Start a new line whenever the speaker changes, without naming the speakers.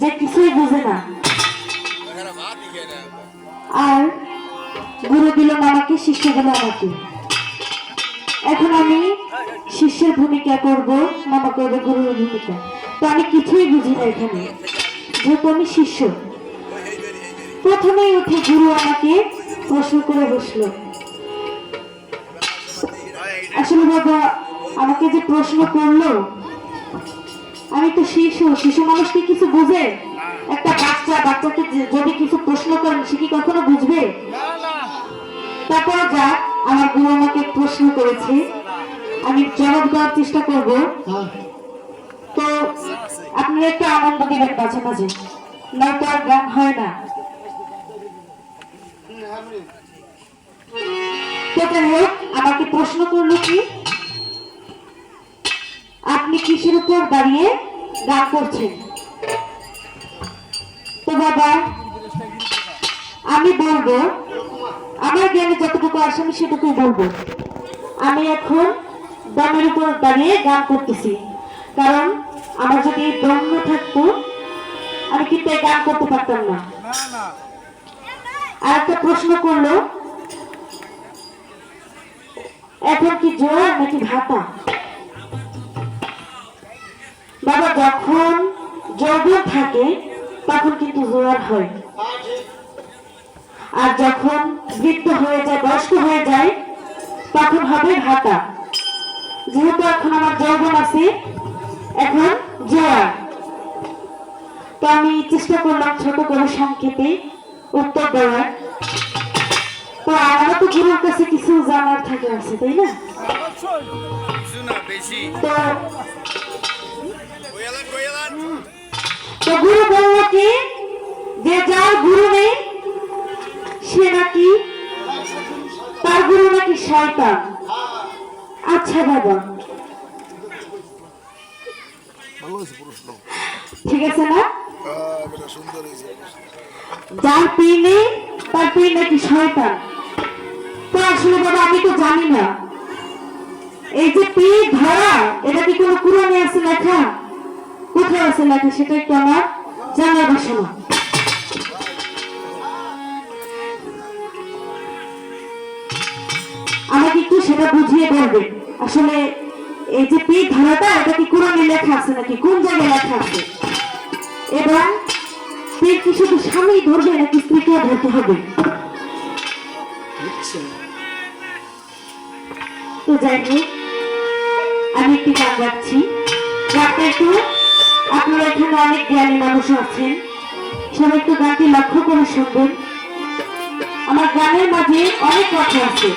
যে কিছুই বুঝে না। আর গুরু দিল আমাকে শিষ্য দিল আমাকে। এখন আমি শিষ্যের ভূমিকা করব, মামা করবে গুরুর ভূমিকা। তো আমি কিছুই বুঝি না এখানে, যেহেতু আমি শিষ্য। প্রথমেই উঠে গুরু আমাকে প্রশ্ন করে বসল। আসলে বাবা, আমাকে যে প্রশ্ন করল আমি তো শিশু শিশু মানুষ কি কিছু বুঝে? একটা বাচ্চা বাচ্চাকে যদি কিছু প্রশ্ন করেন সে কি কখনো বুঝবে? তারপর যাক আমার গুরু আমাকে প্রশ্ন করেছে। আমি জবাব দেওয়ার চেষ্টা করব। তো আপনারা একটু আনন্দ দিবেন মাঝে মাঝে। নয়তো আর গান হয় না। তো যাই হোক আমাকে প্রশ্ন করল কি? আপনি কিসের উপর দাঁড়িয়ে গান করছেন তো বাবা, আমি বলব, আমার জ্ঞানে যতটুকু আসে আমি সেটুকুই বলব। আমি এখন দমের উপর দাঁড়িয়ে গান করতেছি। কারণ আমার যদি দম না থাকতো, আমি কিন্তু এই গান করতে পারতাম না। আর একটা প্রশ্ন করল, এখন কি জোয়ার নাকি ভাতা যখন যৌবন থাকে তখন কিন্তু জোয়ার হয়। আর যখন বৃদ্ধ হয়ে যায় বয়স্ক হয়ে যায় তখন হবে ভাতা। যেহেতু এখন আমার যৌবন আছে এখন জোয়ার। তো আমি চেষ্টা করলাম ছোট করে সংক্ষেপে উত্তর দেওয়ার। তো আমারও তো গুরুর কাছে কিছু জানার থাকে আছে তাই না? তো শয়তান। আচ্ছা বাবা। ঠিক আছে না? যার পীর নেই তার পীর নাকি শয়তান? তো আসলে, বাবা, আমি তো জানি না। এই যে পীর ধরা এটা কি কোনো কোরআনে আছে লেখা? কোথায় আছে লেখা? সেটা একটু আমার জানার বাসনা। সেটা বুঝিয়ে বলবে। আসলে এই যে পীর ধরাটা এটা কি কোরআনে লেখা আছে নাকি? কোন জায়গায় লেখা আছে? এবং পীর কি শুধু স্বামী ধরবে নাকি স্ত্রীকেও ধরতে হবে? তো যাই হোক আমি একটি গান গাচ্ছি। গানটা একটু আপনারা এখানে অনেক জ্ঞানী মানুষ আছেন। সবাই একটু গানটি লক্ষ্য করে শুনবেন। আমার গানের মাঝে অনেক কথা আছে।